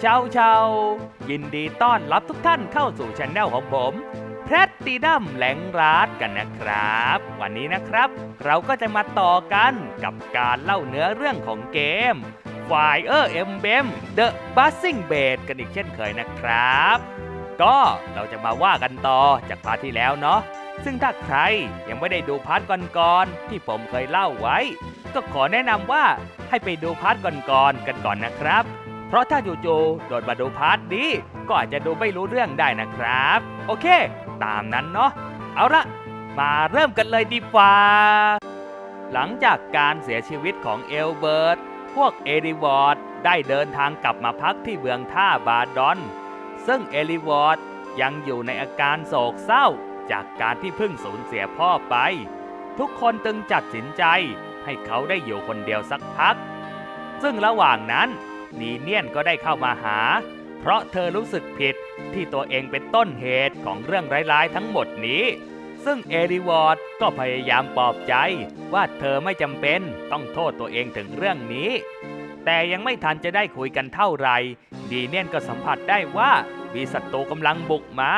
เช้าเช้ายินดีต้อนรับทุกท่านเข้าสู่ช anel ของผมแพรตติดัมแหลงรัดกันนะครับ วันนี้นะครับ เราก็จะมาต่อกันกับการเล่าเนื้อเรื่องของเกม Fire Emblem The Buzzing b a d กันอีกเช่นเคยนะครับ ก็เราจะมาว่ากันต่อจากพาร์ทที่แล้วเนาะซึ่งถ้าใครยังไม่ได้ดูพาร์ทก่อนๆที่ผมเคยเล่าไว้ ก็ขอแนะนำว่าให้ไปดูพาร์ทก่อนๆกันก่อนนะครับ เพราะถ้าจู่ๆโดดมาดูพาร์ทนี้ ก็อาจจะดูไม่รู้เรื่องได้นะครับ โอเค ตามนั้นเนาะเอาละมาเริ่มกันเลยดีกว่า หลังจากการเสียชีวิตของเอลเบิร์ตพวกเอริวอร์ดได้เดินทางกลับมาพักที่เมืองท่าบาดอน ซึ่งเอริวอร์ดยังอยู่ในอาการโศกเศร้า จากการที่เพิ่งสูญเสียพ่อไป ทุกคนตึงจัดสินใจให้เขาได้อยู่คนเดียวสักพัก ซึ่งระหว่างนั้น นีเนียนก็ได้เข้ามาหา เพราะเธอรู้สึกผิดที่ตัวเองเป็นต้นเหตุของเรื่องร้ายๆทั้งหมดนี้ ซึ่งเอริวอร์ดก็พยายามปลอบใจว่าเธอไม่จำเป็นต้องโทษตัวเองถึงเรื่องนี้ แต่ยังไม่ทันจะได้คุยกันเท่าไหร่ดีเนียนก็สัมผัสได้ว่ามีศัตรูกำลังบุกมา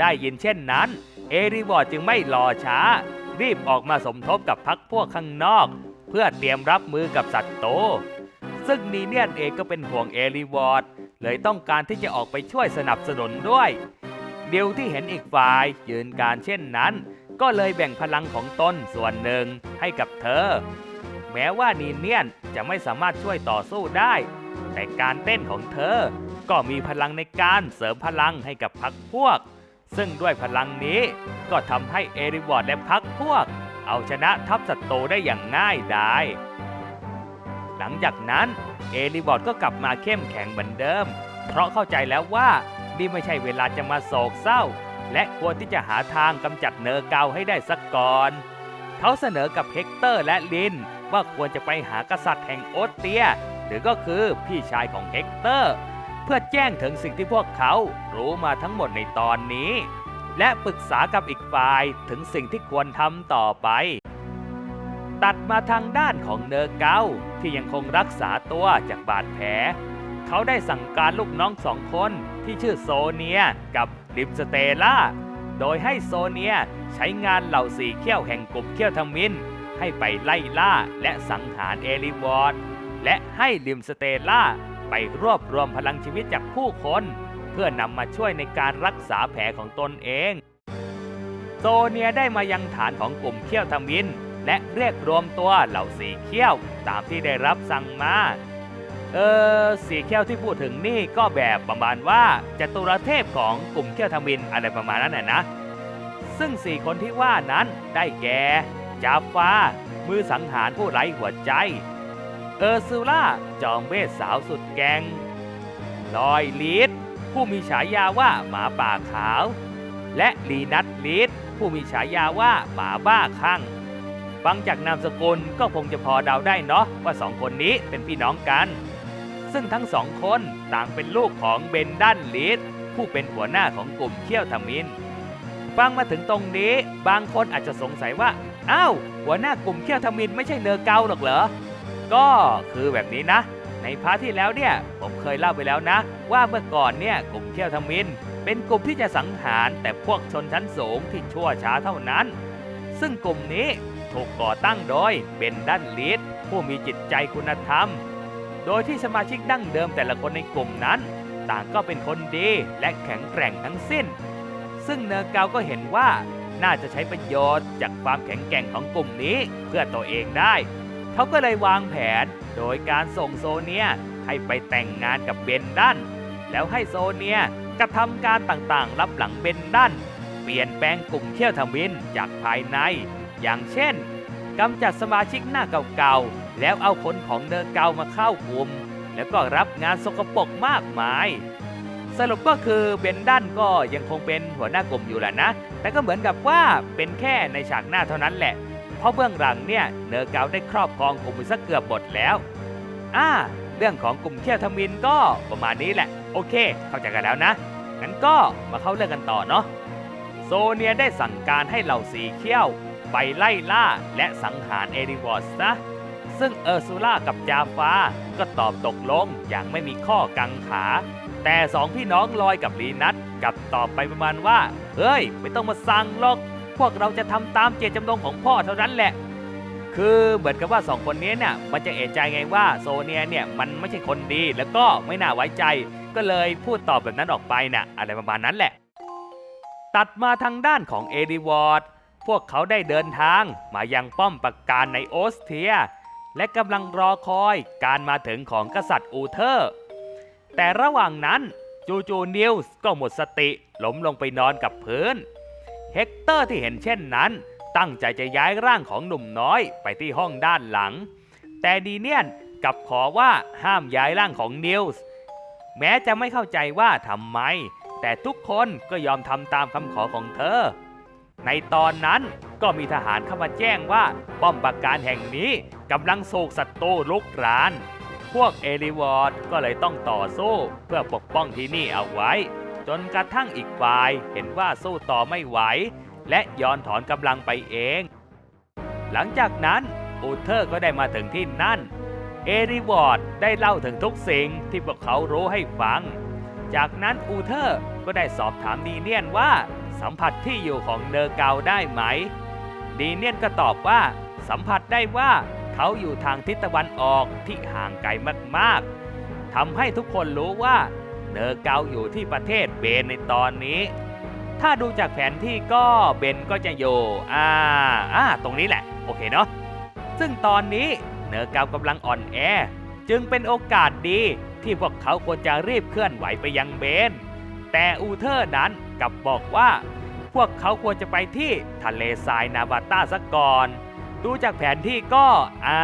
ได้ยินเช่นนั้น เอริวอร์ดจึงไม่รอช้า รีบออกมาสมทบกับพักพวกข้างนอก เพื่อเตรียมรับมือกับศัตรู ซึ่งนีเนียนเองก็เป็นห่วงเอริวอร์ดเลยต้องการที่จะออกไปช่วยสนับสนุนด้วย เดียวที่เห็นอีกฝ่ายยืนการเช่นนั้น ก็เลยแบ่งพลังของตนส่วนหนึ่งให้กับเธอ แม้ว่านีเนียนจะไม่สามารถช่วยต่อสู้ได้ แต่การเต้นของเธอ ก็มีพลังในการเสริมพลังให้กับพักพวก ซึ่งด้วยพลังนี้ก็ทำให้เอริวอร์ดและพักพวก เอาชนะทัพศัตรูได้อย่างง่ายดาย ลังจากนั้นเอริวอร์ดก็กลับมาเข้มแข็งเหมือนเดิม เพราะเข้าใจแล้วว่านี่ไม่ใช่เวลาจะมาโศกเศร้า และควรที่จะหาทางกำจัดเนอร์เกาให้ได้สักก่อน เขาเสนอกับเฮกเตอร์และลิน ว่าควรจะไปหากษัตริย์แห่งโอสเตีย หรือก็คือพี่ชายของเฮกเตอร์ เพื่อแจ้งถึงสิ่งที่พวกเขารู้มาทั้งหมดในตอนนี้ และปรึกษากับอีกฝ่ายถึงสิ่งที่ควรทำต่อไป ตัดมาทางด้านของเนอร์เกาที่ยังคงรักษาตัวจากบาดแผล เขาได้สั่งการลูกน้องสองคนที่ชื่อโซเนียกับลิมสเตล่า โดยให้โซเนียใช้งานเหล่าสี่เขี้ยวแห่งกลุ่มเขี้ยวทมิน ให้ไปไล่ล่าและสังหารเอลิวอร์ดและให้ลิมสเตล่าไปรวบรวมพลังชีวิตจากผู้คน เพื่อนำมาช่วยในการรักษาแผลของตนเอง โซเนียได้มายังฐานของกลุ่มเขี้ยวทมิน และเรียกรวมตัวเหล่าสีเขี้ยวตามที่ได้รับสั่งมา เออสีเขี้ยวที่พูดถึงนี่ก็แบบประมาณว่าจตุรเทพของกลุ่มเขี้ยวทมินอะไรประมาณนั้นนะนะ ซึ่งสี่คนที่ว่านั้นได้แก่จาฟ้า มือสังหารผู้ไร้หัวใจ เออซูล่าจอมเวทสาวสุดแกงลอยลีดผู้มีฉายาว่าหมาป่าขาว และลีนัทลีดผู้มีฉายาว่าหมาบ้าคลั่ง ฟังจากนามสกุลก็คงจะพอเดาได้เนาะว่าสองคนนี้เป็นพี่น้องกัน ซึ่งทั้งสองคนต่างเป็นลูกของเบนดันลีดผู้เป็นหัวหน้าของกลุ่มเขี้ยวทมิน ฟังมาถึงตรงนี้ บางคนอาจจะสงสัยว่าอ้าวหัวหน้ากลุ่มเขี้ยวทมินไม่ใช่เนอเกาหรอกเหรอ ก็คือแบบนี้นะ ในพาร์ทที่แล้วเนี่ยผมเคยเล่าไปแล้วนะ ว่าเมื่อก่อนเนี่ยกลุ่มเขี้ยวทมิน เป็นกลุ่มที่จะสังหารแต่พวกชนชั้นสูงที่ชั่วช้าเท่านั้น ซึ่งกลุ่มนี้ ถูกก่อตั้งโดยเบนดันลีดผู้มีจิตใจคุณธรรม โดยที่สมาชิกดั้งเดิมแต่ละคนในกลุ่มนั้น ต่างก็เป็นคนดีและแข็งแกร่งทั้งสิ้น ซึ่งเนอร์เกาก็เห็นว่าน่าจะใช้ประโยชน์จากความแข็งแกร่งของกลุ่มนี้เพื่อตัวเองได้ เขาก็เลยวางแผนโดยการส่งโซเนียให้ไปแต่งงานกับเบนดัน แล้วให้โซเนียกระทำการต่างๆ รับหลังเบนดัน เปลี่ยนแปลงกลุ่มเที่ยวทวินจากภายใน อย่างเช่นกำจัดสมาชิกหน้าเก่าๆ แล้วเอาคนของเนอร์เก่ามาเข้ากลุ่ม แล้วก็รับงานสกปรกมากมาย สรุปก็คือเบนดันก็ยังคงเป็นหัวหน้ากลุ่มอยู่แหละนะ แต่ก็เหมือนกับว่าเป็นแค่ในฉากหน้าเท่านั้นแหละ เพราะเบื้องหลังเนี่ยเนอร์เกาได้ครอบครองกลุ่มไปสักเกือบหมดแล้วอ่าเรื่องของกลุ่มเที่ยวทมินก็ประมาณนี้แหละ โอเค เข้าใจกันแล้วนะ งั้นก็มาเข้าเรื่องกันต่อเนาะโซเนียได้สั่งการให้เหล่าสีเขี้ยว ไปไล่ล่าและสังหารเอริวอสนะซึ่งเออร์ซูล่ากับจาฟาก็ตอบตกลงอย่างไม่มีข้อกังขา แต่สองพี่น้องลอยกับลีนัทกลับตอบไปประมาณว่า เฮ้ย ไม่ต้องมาสั่งหรอก พวกเราจะทำตามเจตจำนงของพ่อเท่านั้นแหละ คือเหมือนกับว่าสองคนนี้เนี่ยมันจะเอะใจไงว่าโซเนียเนี่ยมันไม่ใช่คนดีแล้วก็ไม่น่าไว้ใจ ก็เลยพูดตอบแบบนั้นออกไปน่ะอะไรประมาณนั้นแหละ ตัดมาทางด้านของเอดิวอร์ด พวกเขาได้เดินทางมายังป้อมปราการในออสเทีย และกำลังรอคอยการมาถึงของกษัตริย์อูเทอร์ แต่ระหว่างนั้นจูจูนิวส์ก็หมดสติล้มลงไปนอนกับพื้น เฮกเตอร์ที่เห็นเช่นนั้น ตั้งใจจะย้ายร่างของหนุ่มน้อยไปที่ห้องด้านหลัง แต่ดีเนียนกลับขอว่าห้ามย้ายร่างของนิวส์แม้จะไม่เข้าใจว่าทำไม แต่ทุกคนก็ยอมทำตามคำขอของเธอ ในตอนนั้นก็มีทหารเข้ามาแจ้งว่าป้อมปราการแห่งนี้กำลังโศกศัตรูลุกราน พวกเอริวอร์ดก็เลยต้องต่อสู้เพื่อปกป้องที่นี่เอาไว้ จนกระทั่งอีกฝ่ายเห็นว่าสู้ต่อไม่ไหว และย้อนถอนกำลังไปเอง หลังจากนั้นอูเทอร์ก็ได้มาถึงที่นั่น เอริวอร์ดได้เล่าถึงทุกสิ่งที่พวกเขารู้ให้ฟัง จากนั้นอูเทอร์ก็ได้สอบถามดีเนียนว่า สัมผัสที่อยู่ของเนอร์เกาได้ไหม ดีเนียนก็ตอบว่า สัมผัสได้ว่าเขาอยู่ทางทิศตะวันออกที่ห่างไกลมากๆทำให้ทุกคนรู้ว่าเนอร์เกาอยู่ที่ประเทศเบนในตอนนี้ ถ้าดูจากแผนที่ก็เบนก็จะอยู่อ่าอ่าตรงนี้แหละ โอเคเนาะซึ่งตอนนี้เนอร์เกากำลังอ่อนแอ จึงเป็นโอกาสดีที่พวกเขาควรจะรีบเคลื่อนไหวไปยังเบน แต่อูเทอร์นั้น กลับบอกว่า พวกเขาควรจะไปที่ทะเลทรายนาบาต้าซะก่อน ดูจากแผนที่ก็อ่า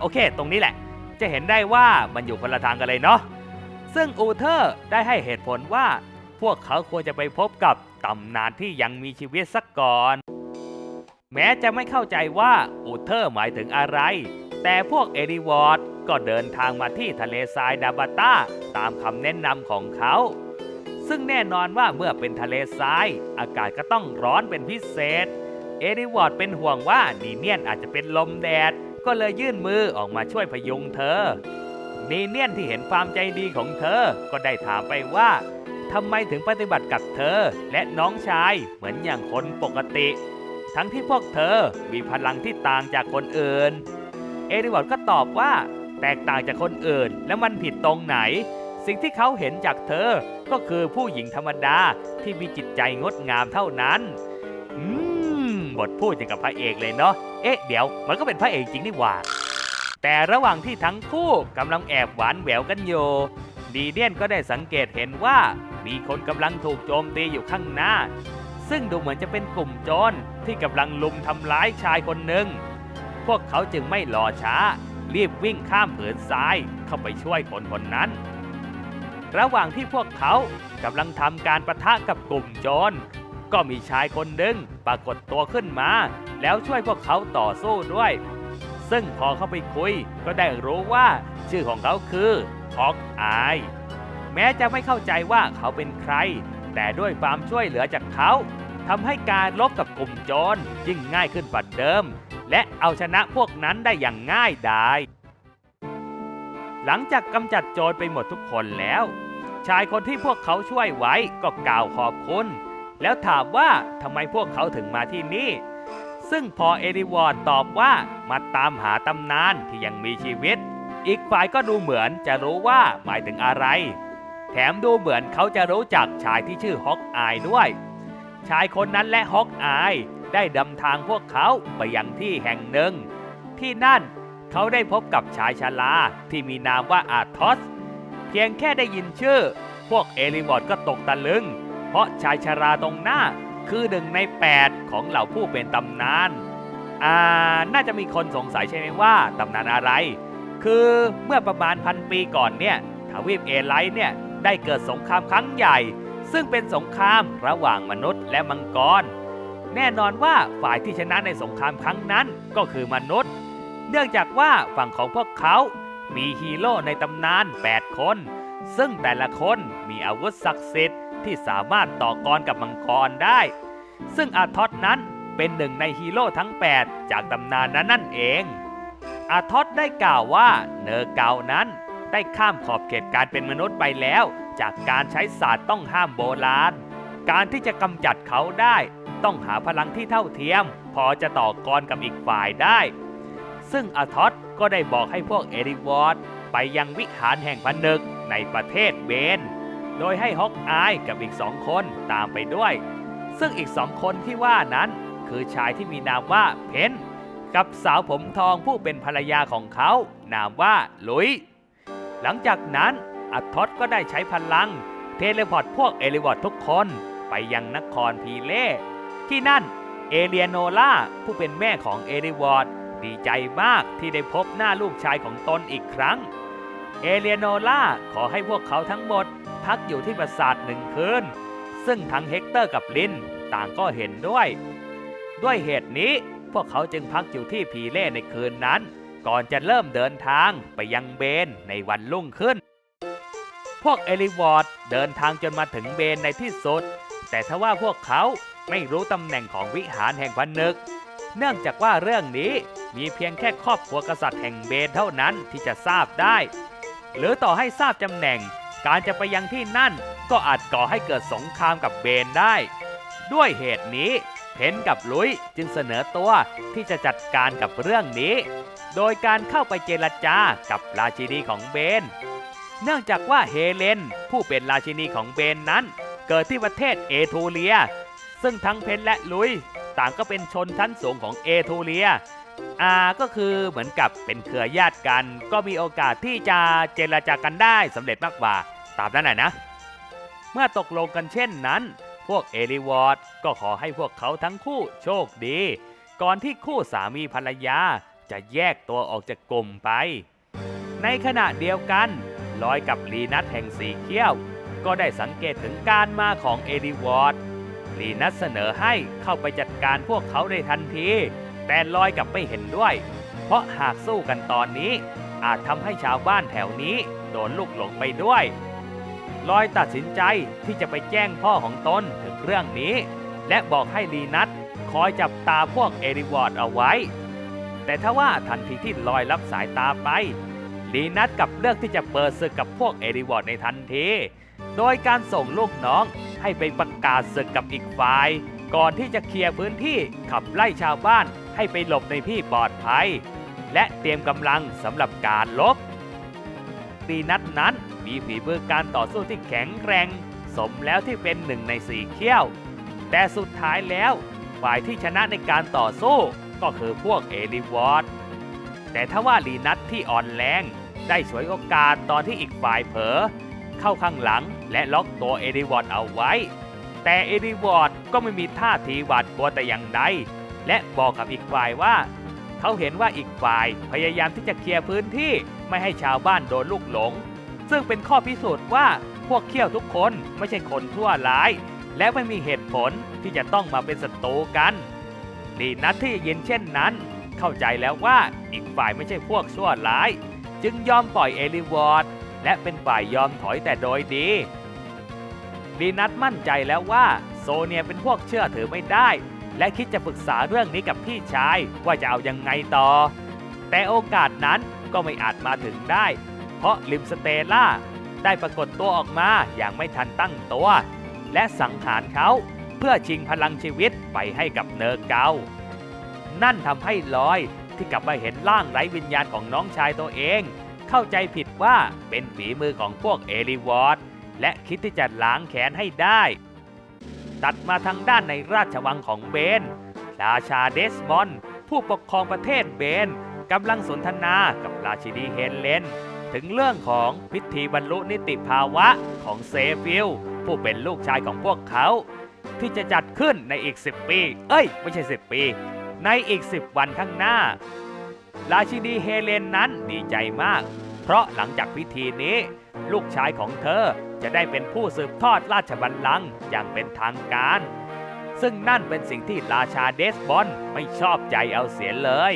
โอเค ตรงนี้แหละ จะเห็นได้ว่ามันอยู่คนละทางกันเลยเนาะซึ่งอูเทอร์ได้ให้เหตุผลว่า พวกเขาควรจะไปพบกับตำนานที่ยังมีชีวิตสักก่อน แม้จะไม่เข้าใจว่าอูเทอร์หมายถึงอะไร แต่พวกเอริวอร์ดก็เดินทางมาที่ทะเลทรายดาบาต้าตามคำแนะนำของเขา ซึ่งแน่นอนว่าเมื่อเป็นทะเลทราย อากาศก็ต้องร้อนเป็นพิเศษ เอริวอร์ดเป็นห่วงว่านีเนียนอาจจะเป็นลมแดด ก็เลยยื่นมือออกมาช่วยพยุงเธอ นีเนียนที่เห็นความใจดีของเธอ ก็ได้ถามไปว่าทำไมถึงปฏิบัติกับเธอและน้องชายเหมือนอย่างคนปกติ ทั้งที่พวกเธอมีพลังที่ต่างจากคนอื่น เอริวอร์ดก็ตอบว่า แตกต่างจากคนอื่น แล้วมันผิดตรงไหน สิ่งที่เขาเห็นจากเธอ ก็คือผู้หญิงธรรมดาที่มีจิตใจงดงามเท่านั้น อืม บทพูดอย่างกับพระเอกเลยเนาะ เอ๊ะ เดี๋ยว มันก็เป็นพระเอกจริงนี่หว่า แต่ระหว่างที่ทั้งคู่กำลังแอบหวานแหววกันอยู่ ดีเดียนก็ได้สังเกตเห็นว่า มีคนกำลังถูกโจมตีอยู่ข้างหน้า ซึ่งดูเหมือนจะเป็นกลุ่มโจรที่กำลังลุมทำร้ายชายคนหนึ่ง พวกเขาจึงไม่รอช้า รีบวิ่งข้ามผืนทรายเข้าไปช่วยคนคนนั้น ระหว่างที่พวกเขากำลังทำการประทะกับกลุ่มโจรก็มีชายคนหนึ่งปรากฏตัวขึ้นมา แล้วช่วยพวกเขาต่อสู้ด้วย ซึ่งพอเข้าไปคุยก็ได้รู้ว่า ชื่อของเขาคือฮอกอาย แม้จะไม่เข้าใจว่าเขาเป็นใคร แต่ด้วยความช่วยเหลือจากเขาทำให้การลบกับกลุ่มโจรยิ่งง่ายขึ้นกว่าเดิม และเอาชนะพวกนั้นได้อย่างง่ายดาย หลังจากกำจัดโจรไปหมดทุกคนแล้ว ชายคนที่พวกเขาช่วยไว้ก็กล่าวขอบคุณ แล้วถามว่าทำไมพวกเขาถึงมาที่นี่ ซึ่งพอเอริวอร์ดตอบว่ามาตามหาตำนานที่ยังมีชีวิต อีกฝ่ายก็ดูเหมือนจะรู้ว่าหมายถึงอะไร แถมดูเหมือนเขาจะรู้จักชายที่ชื่อฮอกอายด้วย ชายคนนั้นและฮอกอายได้ดำทางพวกเขาไปยังที่แห่งหนึ่ง ที่นั่น เขาได้พบกับชายชราที่มีนามว่าอาทอส เพียงแค่ได้ยินชื่อ พวกเอริวอร์ดก็ตกตะลึง เพราะชายชาราตรงหน้าคือหนึ่งใน 8 ของเหล่าผู้เป็นตำนาน อ่า น่าจะมีคนสงสัยใช่ไหมว่าตำนานอะไร คือเมื่อประมาณพันปีก่อนเนี่ยทวีปเอไลเนี่ย ได้เกิดสงครามครั้งใหญ่ ซึ่งเป็นสงครามระหว่างมนุษย์และมังกร แน่นอนว่าฝ่ายที่ชนะในสงครามครั้งนั้นก็คือมนุษย์ เนื่องจากว่าฝั่งของพวกเขามีฮีโร่ในตำนาน 8 คน ซึ่งแต่ละคนมีอาวุธศักดิ์สิทธิ์ที่สามารถต่อกรกับมังกรได้ ซึ่งอาทอสนั้นเป็นหนึ่งในฮีโร่ทั้ง 8 จากตำนานนั้นนั่นเอง อาทอสได้กล่าวว่าเนอร์เกานั้นได้ข้ามขอบเขตการเป็นมนุษย์ไปแล้ว จากการใช้ศาสตร์ต้องห้ามโบราณ การที่จะกำจัดเขาได้ ต้องหาพลังที่เท่าเทียม พอจะต่อกรกับอีกฝ่ายได้ ซึ่งอาทอสก็ได้บอกให้พวกเอริวอร์ดไปยังวิหารแห่งพันนึกในประเทศเบนโดยให้ฮอกอายกับอีกสองคนตามไปด้วย ซึ่งอีกสองคนที่ว่านั้นคือชายที่มีนามว่าเพนกับสาวผมทองผู้เป็นภรรยาของเขา นามว่าลุย หลังจากนั้นอัททอสก็ได้ใช้พลัง เทเลพอร์ตพวกเอลิวอร์ดทุกคนไปยังนครพีเล่ ที่นั่นเอเลียโนล่าผู้เป็นแม่ของเอลิวอร์ด ดีใจมากที่ได้พบหน้าลูกชายของตนอีกครั้ง เอเลโนล่าขอให้พวกเขาทั้งหมดพักอยู่ที่ปราสาทหนึ่งคืน ซึ่งทั้งเฮกเตอร์กับลินต่างก็เห็นด้วย ด้วยเหตุนี้พวกเขาจึงพักอยู่ที่พีเล่ในคืนนั้น ก่อนจะเริ่มเดินทางไปยังเบนในวันรุ่งขึ้น พวกเอลิวอร์ดเดินทางจนมาถึงเบนในที่สุด แต่ทว่าพวกเขาไม่รู้ตำแหน่งของวิหารแห่งพันนึก เนื่องจากว่าเรื่องนี้ มีเพียงแค่ครอบครัวกษัตริย์แห่งเบนเท่านั้นที่จะทราบได้ หรือต่อให้ทราบตำแหน่ง การจะไปยังที่นั่นก็อาจก่อให้เกิดสงครามกับเบนได้ ด้วยเหตุนี้เพนกับลุยจึงเสนอตัวที่จะจัดการกับเรื่องนี้ โดยการเข้าไปเจรจากับราชินีของเบน เนื่องจากว่าเฮเลน ผู้เป็นราชินีของเบนนั้น เกิดที่ประเทศเอทูเลีย ซึ่งทั้งเพนและลุยต่างก็เป็นชนชั้นสูงของเอทูเลีย อาก็คือเหมือนกับเป็นเครือญาติกัน ก็มีโอกาสที่จะเจรจากันได้สำเร็จมากกว่า ตามนั้นแหละนะ เมื่อตกลงกันเช่นนั้น พวกเอลิวอร์ดก็ขอให้พวกเขาทั้งคู่โชคดี ก่อนที่คู่สามีภรรยาจะแยกตัวออกจากกลุ่มไป ในขณะเดียวกันลอยกับลีนัทแห่งสีเขี้ยว ก็ได้สังเกตถึงการมาของเอลิวอร์ดลีนัทเสนอให้เข้าไปจัดการพวกเขาในทันที แต่ลอยกับไม่เห็นด้วย เพราะหากสู้กันตอนนี้ อาจทำให้ชาวบ้านแถวนี้โดนลูกหลงไปด้วย ลอยตัดสินใจที่จะไปแจ้งพ่อของตนถึงเรื่องนี้ และบอกให้ลีนัทคอยจับตาพวกเอริวอร์ดเอาไว้ แต่ถ้าว่าทันทีที่ลอยรับสายตาไปลีนัทกับเลือกที่จะเปิดศึกกับพวกเอริวอร์ดในทันที โดยการส่งลูกน้องให้ไปประกาศศึกกับอีกฝ่าย ก่อนที่จะเคลียร์พื้นที่ขับไล่ชาวบ้าน ให้ไปหลบในที่ปลอดภัย และเตรียมกำลังสำหรับการลบตีนัดนั้นมีฝีมือการต่อสู้ที่แข็งแกร่ง สมแล้วที่เป็นหนึ่งในสี่เขี้ยว แต่สุดท้ายแล้วฝ่ายที่ชนะในการต่อสู้ก็คือพวกเอลิวอร์แต่ถ้าว่าลีนัทที่อ่อนแรงได้ฉวยโอกาสตอนที่อีกฝ่ายเผลอเข้าข้างหลังและล็อกตัวเอลิวอร์เอาไว้ แต่เอลิวอร์ก็ไม่มีท่าทีหวาดกลัวแต่อย่างใด และบอกกับอีกฝ่ายว่า เขาเห็นว่าอีกฝ่ายพยายามที่จะเคลียร์พื้นที่ไม่ให้ชาวบ้านโดนลูกหลง ซึ่งเป็นข้อพิสูจน์ว่าพวกเขี้ยวทุกคนไม่ใช่คนทั่วร้าย และไม่มีเหตุผลที่จะต้องมาเป็นศัตรูกันลีนัทที่เยินเช่นนั้น เข้าใจแล้วว่าอีกฝ่ายไม่ใช่พวกชั่วร้าย จึงยอมปล่อยเอลิวอร์ดและเป็นฝ่ายยอมถอยแต่โดยดีลีนัทมั่นใจแล้วว่าโซเนียเป็นพวกเชื่อถือไม่ได้ และคิดจะปรึกษาเรื่องนี้กับพี่ชายว่าจะเอายังไงต่อ แต่โอกาสนั้นก็ไม่อาจมาถึงได้ เพราะลิมสเตล่าได้ปรากฏตัวออกมาอย่างไม่ทันตั้งตัว และสังหารเขาเพื่อชิงพลังชีวิตไปให้กับเนอร์เกา นั่นทำให้ลอยที่กลับมาเห็นร่างไร้วิญญาณของน้องชายตัวเอง เข้าใจผิดว่าเป็นฝีมือของพวกเอลิวอร์ดและคิดที่จะล้างแค้นให้ได้ ตัดมาทางด้านในราชวังของเบน ราชาเดสมอนด์ผู้ปกครองประเทศเบนกำลังสนทนากับราชินีเฮเลน ถึงเรื่องของพิธีบรรลุนิติภาวะของเซฟิลผู้เป็นลูกชายของพวกเขา ที่จะจัดขึ้นในอีก 10 ปี เอ้ย ไม่ใช่ 10 ปี ในอีก 10 วันข้างหน้า ราชินีเฮเลนนั้นดีใจมาก เพราะหลังจากพิธีนี้ ลูกชายของเธอจะได้เป็นผู้สืบทอดราชบัลลังก์อย่างเป็นทางการ ซึ่งนั่นเป็นสิ่งที่ราชาเดสบอนไม่ชอบใจเอาเสียเลย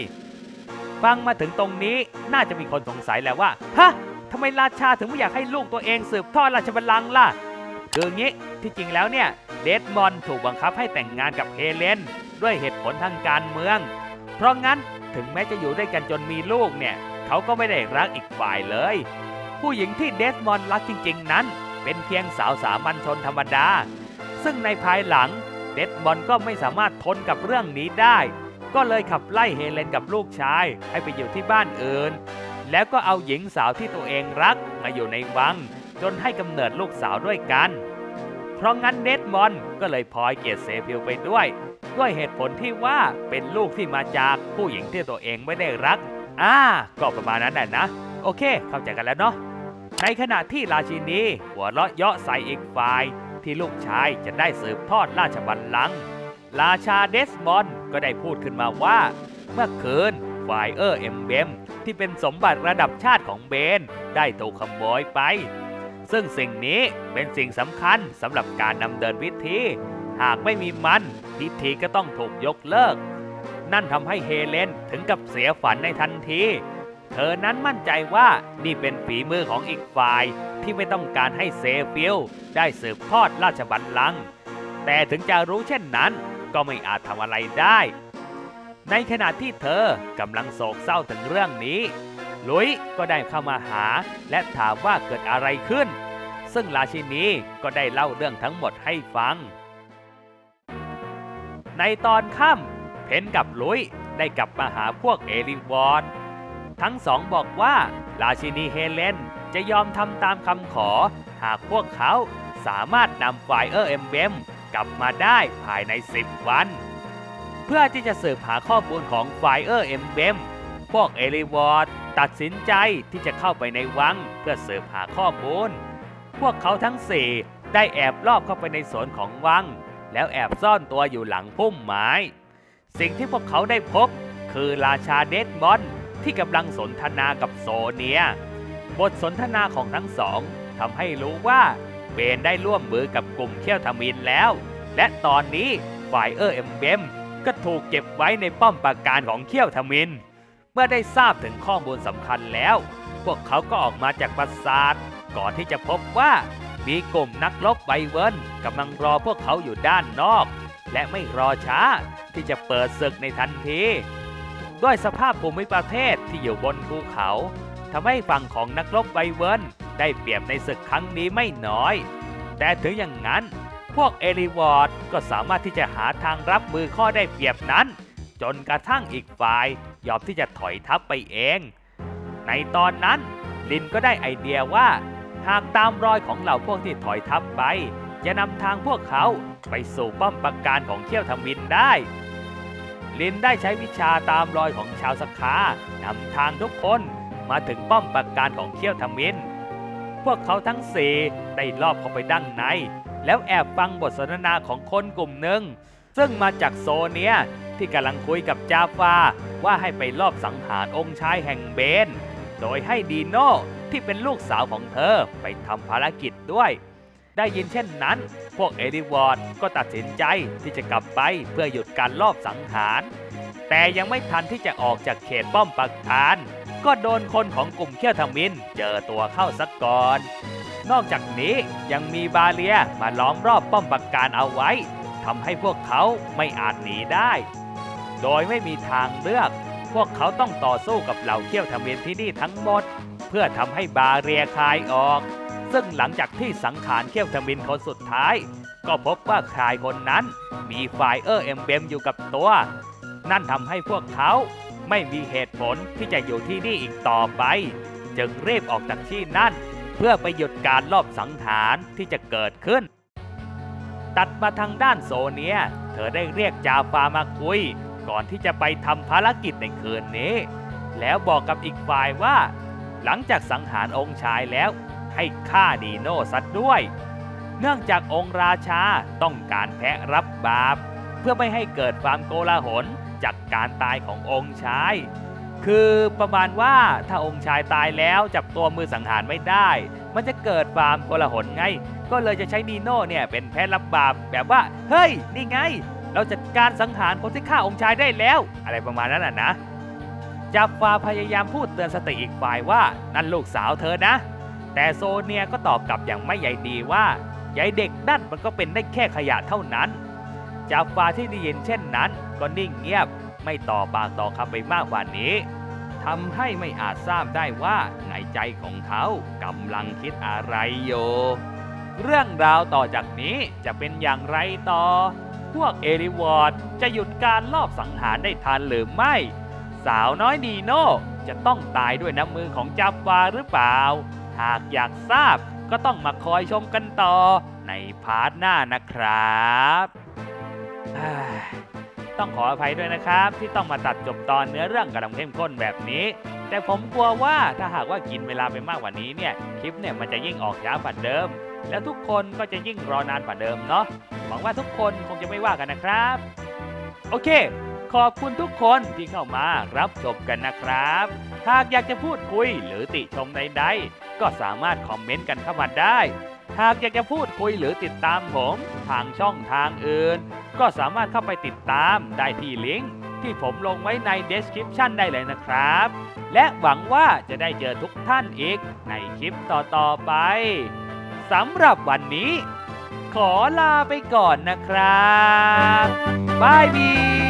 ฟังมาถึงตรงนี้น่าจะมีคนสงสัยแล้วว่า ฮะทำไมราชาถึงไม่อยากให้ลูกตัวเองสืบทอดราชบัลลังก์ล่ะ คืองี้ที่จริงแล้วเนี่ยเดสมอนถูกบังคับให้แต่งงานกับเฮเลนด้วยเหตุผลทางการเมืองเพเพราะงั้นถึงแม้จะอยู่ด้วยกันจนมีลูกเนี่ย เขาก็ไม่ได้รักอีกฝ่ายเลย ผู้หญิงที่เดสมอนรักจริง ๆ นั้น เป็นเพียงสาวสามัญชนธรรมดา ซึ่งในภายหลังเดสมอนก็ไม่สามารถทนกับเรื่องนี้ได้ ก็เลยขับไล่เฮเลนกับลูกชายให้ไปอยู่ที่บ้านอื่น แล้วก็เอาหญิงสาวที่ตัวเองรักมาอยู่ในวัง จนให้กำเนิดลูกสาวด้วยกัน เพราะงั้นเดดมอนก็เลยพลอยเกลียดเซฟิลไปด้วย ด้วยเหตุผลที่ว่าเป็นลูกที่มาจากผู้หญิงที่ตัวเองไม่ได้รักอ่าก็ประมาณนั้นแหละนะ โอเค เข้าใจกันแล้วเนาะในขณะที่ราชินีหัวเราะเยาะใส่อีกฝ่ายที่ลูกชายจะได้สืบทอดราชบัลลังก์ราชาเดสมอนด์ก็ได้พูดขึ้นมาว่า เมื่อคืนไฟเออร์เอ็มเบมที่เป็นสมบัติระดับชาติของเบน ได้ถูกขโมยไป ซึ่งสิ่งนี้เป็นสิ่งสำคัญสำหรับการนำเดินพิธี หากไม่มีมันพิธีก็ต้องถูกยกเลิก นั่นทำให้เฮเลนถึงกับเสียฝันในทันที เธอนั้นมั่นใจว่านี่เป็นฝีมือของอีกฝ่ายที่ไม่ต้องการให้เซฟิลได้สืบทอดราชบัลลังก์แต่ถึงจะรู้เช่นนั้น ก็ไม่อาจทำอะไรได้ ในขณะที่เธอกำลังโศกเศร้าถึงเรื่องนี้ ลุยก็ได้เข้ามาหาและถามว่าเกิดอะไรขึ้น ซึ่งราชินีก็ได้เล่าเรื่องทั้งหมดให้ฟัง ในตอนค่ำเพนกับลุยได้กลับมาหาพวกเอลิวอร์ ทั้งสองบอกว่า ราชินีเฮเลนจะยอมทำตามคำขอ หากพวกเขาสามารถนำไฟเออร์เอ็มเบมกลับมาได้ภายใน 10 วัน เพื่อที่จะสืบหาข้อมูลของไฟเออร์เอ็มเบมพวกเอลิวอร์ดตัดสินใจที่จะเข้าไปในวังเพื่อสืบหาข้อมูล พวกเขาทั้งสี่ได้แอบลอบเข้าไปในสวนของวัง แล้วแอบซ่อนตัวอยู่หลังพุ่มไม้ สิ่งที่พวกเขาได้พบคือราชาเดดมอน ที่กำลังสนทนากับโซเนีย บทสนทนาของทั้งสองทำให้รู้ว่าเบนได้ร่วมมือกับกลุ่มเขี้ยวทมินแล้ว และตอนนี้ฝ่ายเออร์เอ็มเบมก็ถูกเก็บไว้ในป้อมปราการของเขี้ยวทมิน เมื่อได้ทราบถึงข้อมูลสำคัญแล้ว พวกเขาก็ออกมาจากปราสาทก่อนที่จะพบว่ามีกลุ่มนักรบไบเวิร์นกำลังรอพวกเขาอยู่ด้านนอก และไม่รอช้าที่จะเปิดศึกในทันที ด้วยสภาพภูมิประเทศที่อยู่บนภูเขาทำให้ฝั่งของนักรบไบเวิร์นได้เปรียบในศึกครั้งนี้ไม่น้อย แต่ถึงอย่างนั้น พวกเอลิวอร์ดก็สามารถที่จะหาทางรับมือข้อได้เปรียบนั้น จนกระทั่งอีกฝ่ายยอมที่จะถอยทัพไปเอง ในตอนนั้น ลินก็ได้ไอเดียว่า หากตามรอยของเหล่าพวกที่ถอยทัพไป จะนำทางพวกเขาไปสู่ป้อมปราการของเขี้ยวทมินได้ ลินได้ใช้วิชาตามรอยของชาวสคานำทางทุกคนมาถึงป้อมปราการของเขี้ยวทมินพวกเขาทั้งสี่ได้ลอบเข้าไปด้านใน แล้วแอบฟังบทสนทนาของคนกลุ่มหนึ่ง ซึ่งมาจากโซเนียที่กำลังคุยกับจาฟาว่าให้ไปลอบสังหารองค์ชายแห่งเบน โดยให้ดีโน่ที่เป็นลูกสาวของเธอไปทำภารกิจด้วย ได้ยินเช่นนั้น พวกเอริวอร์ดก็ตัดสินใจที่จะกลับไปเพื่อหยุดการลอบสังหาร แต่ยังไม่ทันที่จะออกจากเขตป้อมปราการ ก็โดนคนของกลุ่มเขี้ยวทมินเจอตัวเข้าสักก่อน นอกจากนี้ยังมีบาเลียมาล้อมรอบป้อมปราการเอาไว้ทำให้พวกเขาไม่อาจหนีได้ โดยไม่มีทางเลือก พวกเขาต้องต่อสู้กับเหล่าเขี้ยวทมินที่นี่ทั้งหมด เพื่อทำให้บาเรียคลายออก ซึ่งหลังจากที่สังขารเขี้ยวทมินคนสุดท้าย ก็พบว่าชายคนนั้นมีไฟเออร์เอ็มเบมอยู่กับตัว นั่นทำให้พวกเขาไม่มีเหตุผลที่จะอยู่ที่นี่อีกต่อไป จึงรีบออกจากที่นั่น เพื่อไปหยุดการลอบสังหารที่จะเกิดขึ้น ตัดมาทางด้านโซเนีย เธอได้เรียกจาฟามาคุย ก่อนที่จะไปทำภารกิจในคืนนี้ แล้วบอกกับอีกฝ่ายว่า หลังจากสังหารองค์ชายแล้ว ให้ฆ่าดีโน่ซัดด้วย เนื่องจากองค์ราชาต้องการแพะรับบาป เพื่อไม่ให้เกิดความโกลาหลจากการตายขององค์ชาย คือประมาณว่าถ้าองค์ชายตายแล้วจับตัวมือสังหารไม่ได้ มันจะเกิดความโกลาหลไง ก็เลยจะใช้นีโน่เนี่ยเป็นแพะรับบาปแบบว่า เฮ้ย นี่ไง เราจัดการสังหารคนที่ฆ่าองค์ชายได้แล้ว อะไรประมาณนั้นน่ะนะจับฟาพยายามพูดเตือนสติอีกฝ่ายว่านั่นลูกสาวเธอนะ แต่โซเนียก็ตอบกลับอย่างไม่ใยดีว่ายายเด็กนั่นมันก็เป็นได้แค่ขยะเท่านั้นจาฟาที่ได้ยินเช่นนั้น ก็นิ่งเงียบไม่ต่อปากต่อคำไปมากกว่านี้ทำให้ไม่อาจทราบได้ว่าในใจของเขากำลังคิดอะไรอยู่เรื่องราวต่อจากนี้จะเป็นอย่างไรต่อ พวกเอริวอร์ดจะหยุดการลอบสังหารได้ทันหรือไม่ สาวน้อยนีโน่จะต้องตายด้วยน้ำมือของจับวาหรือเปล่า หากอยากทราบก็ต้องมาคอยชมกันต่อในพาร์ทหน้านะครับต้องขออภัยด้วยนะครับ ที่ต้องมาตัดจบตอนเนื้อเรื่องกำลังเข้มข้นแบบนี้ แต่ผมกลัวว่าถ้าหากว่ากินเวลาไปมากกว่านี้เนี่ยคลิปเนี่ยมันจะยิ่งออกช้ากว่าเดิม แล้วทุกคนก็จะยิ่งรอนานกว่าเดิมเนาะหวังว่าทุกคนคงจะไม่ว่ากันนะครับ โอเค ขอบคุณทุกคนที่เข้ามารับชมกันนะครับหากอยากจะพูดคุยหรือติชมใดๆ ก็สามารถคอมเมนต์กันเข้ามาได้ หากอยากจะพูดคุยหรือติดตามผม ทางช่องทางอื่น ก็สามารถเข้าไปติดตามได้ที่ลิงก์ที่ผมลงไว้ใน description ได้เลยนะครับ และหวังว่าจะได้เจอทุกท่านอีกในคลิปต่อๆไปสำหรับวันนี้ ขอลาไปก่อนนะครับบายบี